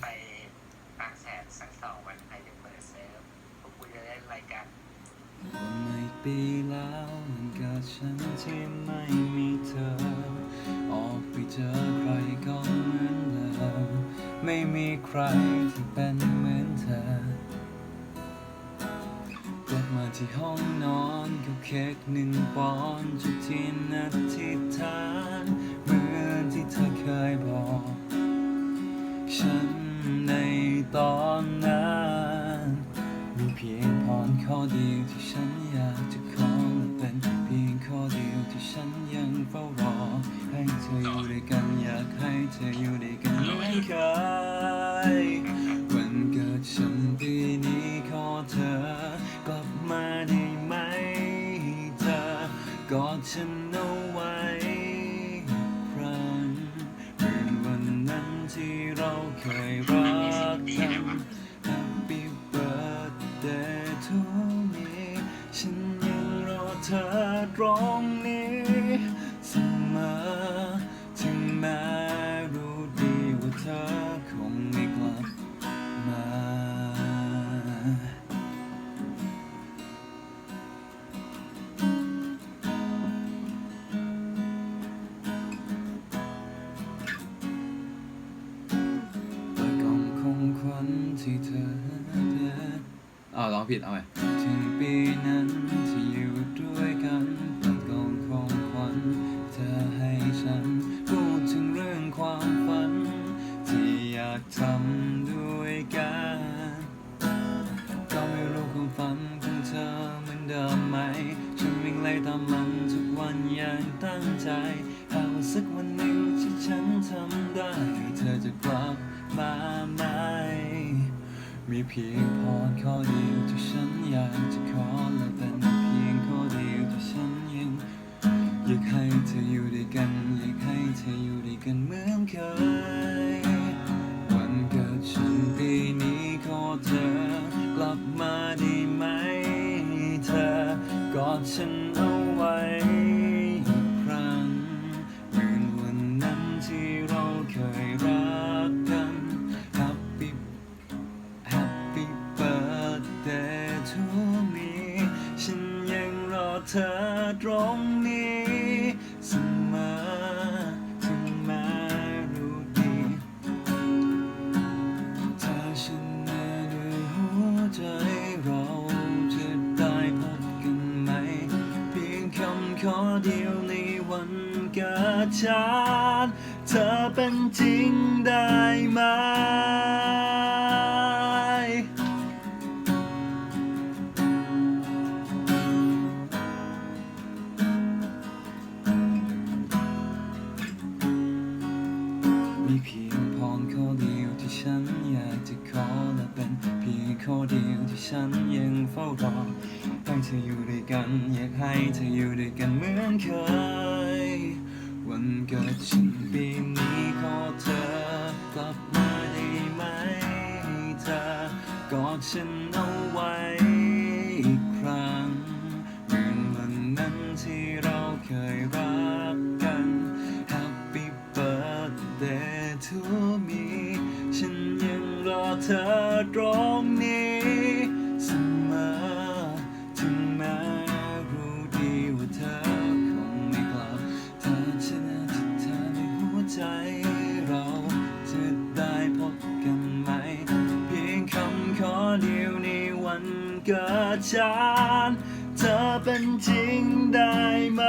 ไปบางแสนสักสองวันใครจะเปิดเซิร์ฟพวกกูจะเล่นอะไรกันวันในปีแล้วมันกับฉันที่ไม่มีเธอ ออกไปเจอใครก็เหมือนเดิมไม่มีใครที่เป็นเหมือนเธอกลับมาที่ห้องนอนกับเค้กหนึ่งปอนด์จุดที่นัดที่ฐานเหมือนที่เธอเคยบอก ฉัน ในตอนนั้นมีเพียงพรข้อเดียวที่ฉันอยากจะขอและเป็นเพียงข้อเดียวที่ฉันยังเฝ้ารอ ให้เธออยู่ด้วยกันอยากให้เธออยู่ด้วยกันเหมือนเคยวันเกิดฉันปีนี้ขอเธอกลับมาได้ไหมเธอกอดฉัน เราเคยรักกัน Happy birthday to me ฉันยังรอเธอตรงนี้เสมอถึงแม้ อ้าวร้องผิดเอาไหมถึงปีนั้นที่อยู่ด้วยกันเปิดกองของขวัญเธอให้ฉันพูดถึงเรื่องความฝัน ที่อยากทำด้วยกันก็ไม่รู้ความฝันของเธอเหมือนเดิมไหม ฉันวิ่งไล่ตามมันทุกวันอย่างตั้งใจหากว่าสักวันหนึ่งที่ฉันทำได้ เธอจะกลับมาไหม มีเพียงพรข้อเดียวที่ฉันอยากจะขอและเป็นเพียงข้อเดียวที่ฉันยังอยากให้เธออยู่ด้วยกัน อยากให้เธออยู่ด้วยกันเหมือนเคย วันเกิดฉันปีนี้ขอเธอกลับมาได้ไหม เธอกอดฉันเอาไว้ ธอตรงนี้เสมอถึงแม้รู้ดีถ้าฉันแน่ด้วยหัวใจเราจะได้พบกันไหม เพียงคำขอเดียวในวันเกิดฉันเธอเป็นจริงได้ไหม ฉันยังเฝ้ารอให้เธออยู่ด้วยกัน อยากให้เธออยู่ด้วยกันเหมือนเคย วันเกิดฉันปีนี้ขอเธอกลับมาได้ไหมเธอกอดฉันเอาไว้อีกครั้งเหมือนวันนั้นที่เราเคยรักกัน Happy birthday to me ฉันยังรอเธอตรงนี้ เดียวในวันเกิดฉัน เธอเป็นจริงได้ไหม